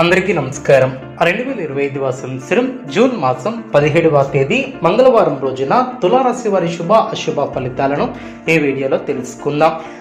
అందరికీ నమస్కారం. రెండు వేల ఇరవై ఐదవ సంవత్సరం జూన్ మాసం పదిహేడవ తేదీ మంగళవారం రోజున తులారాశి వారి శుభ అశుభ ఫలితాలను ఈ వీడియోలో తెలుసుకుందాం.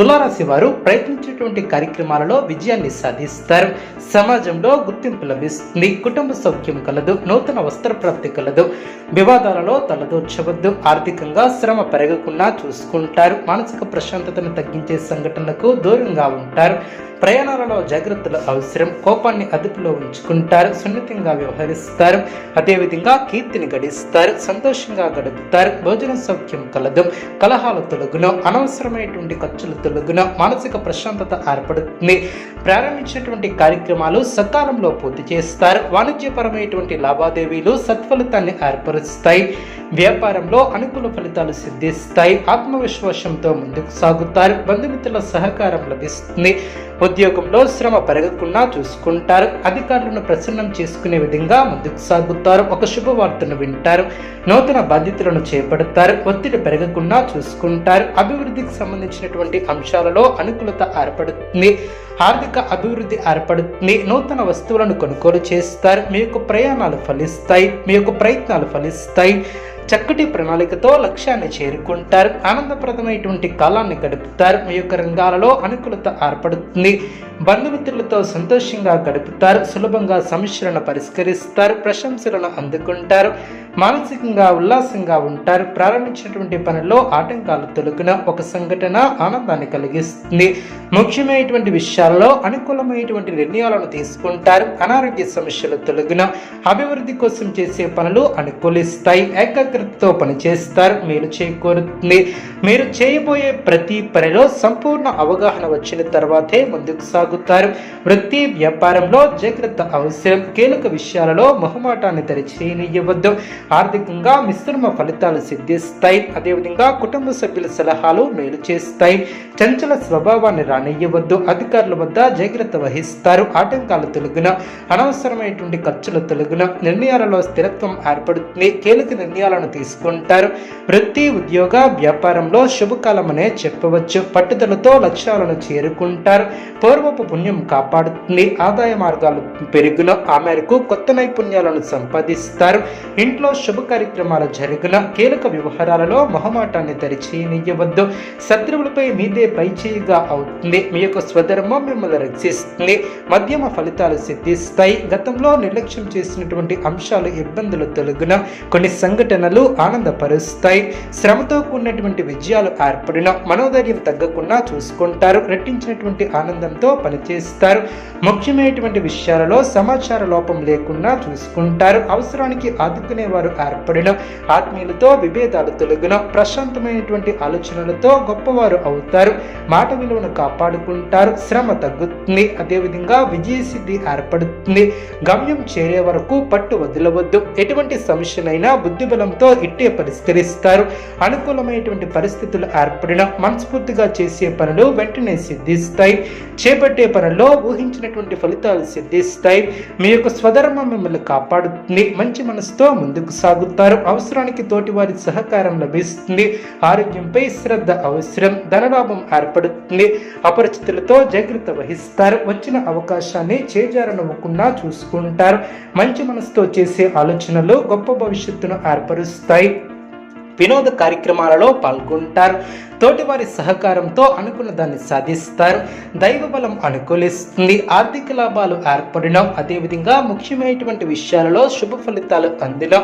తులారాశి వారు ప్రయత్నించేటువంటి కార్యక్రమాలలో విజయాన్ని సాధిస్తారు. సమాజంలో గుర్తింపు లభిస్తుంది. కుటుంబ సౌఖ్యం కలదు. నూతన వస్త్ర ప్రాప్తి కలదు. వివాదాలలో తలదూర్చవద్దు. ఆర్థికంగా శ్రమ పెరగకుండా చూసుకుంటారు. మానసిక ప్రశాంతతను తగ్గించే సంఘటనలకు దూరంగా ఉంటారు. ప్రయాణాలలో జాగ్రత్తలు అవసరం. కోపాన్ని అదుపులో ఉంచుకుంటారు. సున్నితంగా వ్యవహరిస్తారు. అదేవిధంగా కీర్తిని గడిస్తారు. సంతోషంగా గడుపుతారు. భోజన సౌఖ్యం కలదు. కలహాల తొలగును. అనవసరమైనటువంటి ఖర్చులు తొలగును మానసిక ప్రశాంతత ఏర్పడుతుంది. ప్రారంభించినటువంటి కార్యక్రమాలు సకాలంలో పూర్తి చేస్తారు. వాణిజ్యపరమైనటువంటి లావాదేవీలు సత్ఫలితాన్ని ఏర్పరుస్తాయి. వ్యాపారంలో అనుకూల ఫలితాలు సిద్ధిస్తాయి. ఆత్మవిశ్వాసంతో ముందుకు సాగుతారు. బంధుమిత్రుల సహకారం లభిస్తుంది. ఉద్యోగంలో శ్రమ పెరగకుండా చూసుకుంటారు. అధికారులను ప్రసన్నం చేసుకునే విధంగా ముందుకు సాగుతారు. ఒక శుభవార్తను వింటారు. నూతన బాధ్యతలను చేపడతారు. ఒత్తిడి పెరగకుండా చూసుకుంటారు. అభివృద్ధికి సంబంధించినటువంటి అంశాలలో అనుకూలత ఏర్పడుతుంది. ఆర్థిక అభివృద్ధి ఏర్పడుతుంది నూతన వస్తువులను కొనుగోలు చేస్తారు. మీ యొక్క ప్రయాణాలు ఫలిస్తాయి. మీ యొక్క ప్రయత్నాలు ఫలిస్తాయి. చక్కటి ప్రణాళికతో లక్ష్యాన్ని చేరుకుంటారు. ఆనందప్రదమైనటువంటి కాలాన్ని గడుపుతారు. మీ యొక్క రంగాలలో అనుకూలత ఏర్పడుతుంది. బంధుమిత్రులతో సంతోషంగా గడుపుతారు. సులభంగా సమస్యలను పరిష్కరిస్తారు. ప్రశంసలను అందుకుంటారు. మానసికంగా ఉల్లాసంగా ఉంటారు. ప్రారంభించినటువంటి పనుల్లో ఆటంకాలు తొలగిన ఒక సంఘటన ఆనందాన్ని కలిగిస్తుంది. ముఖ్యమైనటువంటి విషయాలలో అనుకూలమైనటువంటి నిర్ణయాలను తీసుకుంటారు. అనారోగ్య సమస్యలు తొలగిన అభివృద్ధి కోసం చేసే పనులు అనుకూలిస్తాయి. ఏకాగ్రతతో పనిచేస్తారు. మేలు చేకూరుతుంది. మీరు చేయబోయే ప్రతి పనిలో సంపూర్ణ అవగాహన వచ్చిన తర్వాతే ముందుకు సాగుతారు. వృత్తి వ్యాపారంలో జాగ్రత్త అవసరం. కీలక విషయాలలో మొహమాటాన్ని తెరిచేయనివ్వద్దు. ఆర్థికంగా మిశ్రమ ఫలితాలు సిద్ధిస్తాయి. అదేవిధంగా కుటుంబ సభ్యుల సలహాలు మేలు చేస్తాయి. చంచల స్వభావాన్ని రానియ్యవద్దు. అధికారుల వద్ద జాగ్రత్త వహిస్తారు. ఆటంకాలు తొలగిన అనవసరమైనటువంటి ఖర్చులు తొలగిన నిర్ణయాలలో స్థిరత్వం ఏర్పడుతుంది. కీలక నిర్ణయాలను తీసుకుంటారు. వృత్తి ఉద్యోగ వ్యాపారంలో శుభకాలమనే చెప్పవచ్చు. పట్టుదలతో లక్ష్యాలను చేరుకుంటారు. పూర్వపు పుణ్యం కాపాడుతుంది. ఆదాయ మార్గాలు పెరుగున ఆ మేరకు కొత్త నైపుణ్యాలను సంపాదిస్తారు. ఇంట్లో శుభ కార్యక్రమాలు జరిగిన కీలక వ్యవహారాలలో మొహమాటాన్ని తెరిచేయనివ్వద్దు శత్రువులపై మీదే పైచేయిగా అవుతుంది. మీ యొక్క స్వధర్మం మిమ్మల్ని రక్షిస్తుంది. మధ్యమ ఫలితాలు సిద్ధిస్తాయి. గతంలో నిర్లక్ష్యం చేసినటువంటి అంశాలు ఇబ్బందులు తొలగిన కొన్ని సంఘటనలు ఆనందపరుస్తాయి. శ్రమతో కూడినటువంటి విజయాలు ఏర్పడిన మనోధైర్యం తగ్గకుండా చూసుకుంటారు. రెట్టించినటువంటి ఆనందంతో పనిచేస్తారు. ముఖ్యమైనటువంటి విషయాలలో సమాచార లోపం లేకుండా చూసుకుంటారు. అవసరానికి ఆదుకునే వారు ఏర్పడిన ఆత్మీయులతో విభేదాలు తొలగిన ప్రశాంతమైనటువంటి ఆలోచనలతో గొప్పవారు అవుతారు. మాట విలువను కాపాడుకుంటారు. శ్రమ తగ్గుతుంది. అదేవిధంగా విజయసిద్ధి ఏర్పడుతుంది. గమ్యం చేరే వరకు పట్టు వదలవద్దు. ఎటువంటి సమస్యనైనా బుద్ధిబలంతో ఇట్టే పరిష్కరిస్తారు. అనుకూలమైనటువంటి పరిస్థితులు ఏర్పడిన మనస్ఫూర్తిగా చేసే పనులు వెంటనే సిద్ధిస్తాయి. చేపట్టే పనుల్లో ఊహించినటువంటి ఫలితాలు సిద్ధిస్తాయి. మీ యొక్క స్వధర్మం మిమ్మల్ని కాపాడుతుంది. మంచి మనసుతో ముందుకు సాగుతారు. అవసరానికి తోటి వారి సహకారం లభిస్తుంది. ఆరోగ్యంపై శ్రద్ధ అవసరం. ధనలాభం ఏర్పడుతుంది. అపరిచితులతో జాగ్రత్త వహిస్తారు. వచ్చిన అవకాశాన్ని చేజారనవ్వకుండా చూసుకుంటారు. మంచి మనసుతో చేసే ఆలోచనలు గొప్ప భవిష్యత్తును ఏర్పరుస్తాయి. వినోద కార్యక్రమాలలో పాల్గొంటారు. తోటివారి సహకారంతో అనుకున్న దాన్ని సాధిస్తారు. దైవ బలం అనుకూలిస్తుంది. ఆర్థిక లాభాలు ఏర్పడడం అదేవిధంగా ముఖ్యమైనటువంటి విషయాలలో శుభ ఫలితాలు అందిన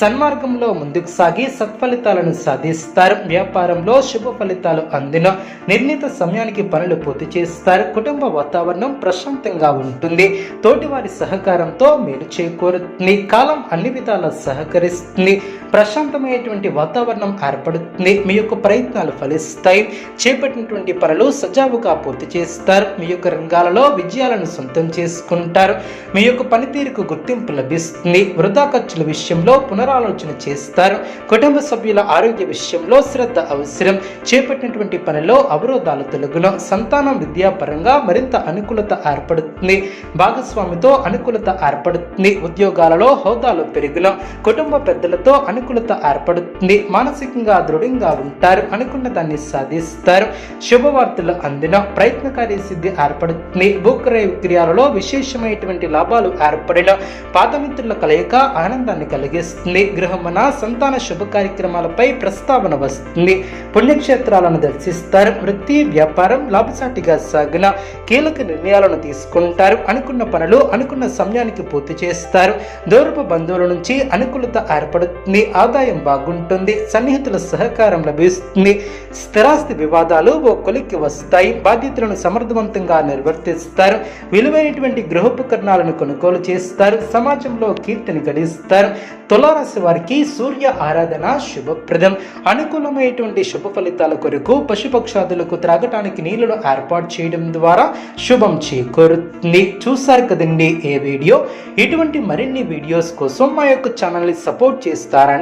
సన్మార్గంలో ముందుకు సాగి సత్ఫలితాలను సాధిస్తారు. వ్యాపారంలో శుభ ఫలితాలు అందిన నిర్ణీత సమయానికి పనులు పూర్తి చేస్తారు. కుటుంబ వాతావరణం ప్రశాంతంగా ఉంటుంది. తోటివారి సహకారంతో మేలు చేకూరుతుంది. కాలం అన్ని విధాలా సహకరిస్తుంది. ప్రశాంతమైనటువంటి వాతావరణం ఏర్పడుతుంది. మీ యొక్క ప్రయత్నాలు ఫలిస్తాయి. చేపట్టినటువంటి పనులు సజావుగా పూర్తి చేస్తారు. మీ యొక్క రంగాలలో విజయాలను సొంతం చేసుకుంటారు. మీ యొక్క పనితీరుకు గుర్తింపు లభిస్తుంది. వృధా ఖర్చుల విషయంలో పునరాలోచన చేస్తారు. కుటుంబ సభ్యుల ఆరోగ్య విషయంలో శ్రద్ధ అవసరం. చేపట్టినటువంటి పనిలో అవరోధాలు తొలగును. సంతానం విద్యాపరంగా మరింత అనుకూలత ఏర్పడుతుంది. భాగస్వామితో అనుకూలత ఏర్పడుతుంది. ఉద్యోగాలలో హోదాలు పెరుగులం కుటుంబ పెద్దలతో అనుకూలత ఏర్పడుతుంది. మానసికంగా దృఢంగా ఉంటారు. అనుకున్న దాన్ని సాధిస్తారు. శుభవార్తలు అందిన ప్రయత్నకారి సిద్ధి ఏర్పడుతుంది. భూక్రయ విక్రయాలలో విశేషమైనటువంటి లాభాలు ఏర్పడిన పాదమిత్రుల కలయిక ఆనందాన్ని కలిగిస్తుంది. గృహమున సంతాన శుభ కార్యక్రమాలపై ప్రస్తావన వస్తుంది. పుణ్యక్షేత్రాలను దర్శిస్తారు. వృత్తి వ్యాపారం లాభసాటిగా సాగిన కీలక నిర్ణయాలను తీసుకుంటారు. అనుకున్న పనులు అనుకున్న సమయానికి పూర్తి చేస్తారు. దూరపు బంధువుల నుంచి అనుకూలత ఏర్పడుతుంది. ఆదాయం బాగుంటుంది సన్నిహితుల సహకారం లభిస్తుంది స్థిరాస్తి వివాదాలు ఓ కొలిక్కి వస్తాయి బాధ్యతలను సమర్థవంతంగా నిర్వర్తిస్తారు విలువైనటువంటి గృహోపకరణాలను కొనుగోలు చేస్తారు సమాజంలో కీర్తిని గడిస్తారు. తులారాశి వారికి సూర్య ఆరాధన శుభప్రదం. అనుకూలమైనటువంటి శుభ ఫలితాల కొరకు పశుపక్షాదులకు త్రాగటానికి నీళ్ళను ఏర్పాటు చేయడం ద్వారా శుభం చేకూరుతుంది. చూశారు కదండి ఏ వీడియో? ఇటువంటి మరిన్ని వీడియోస్ కోసం మా యొక్క ఛానల్ని సపోర్ట్ చేస్తారని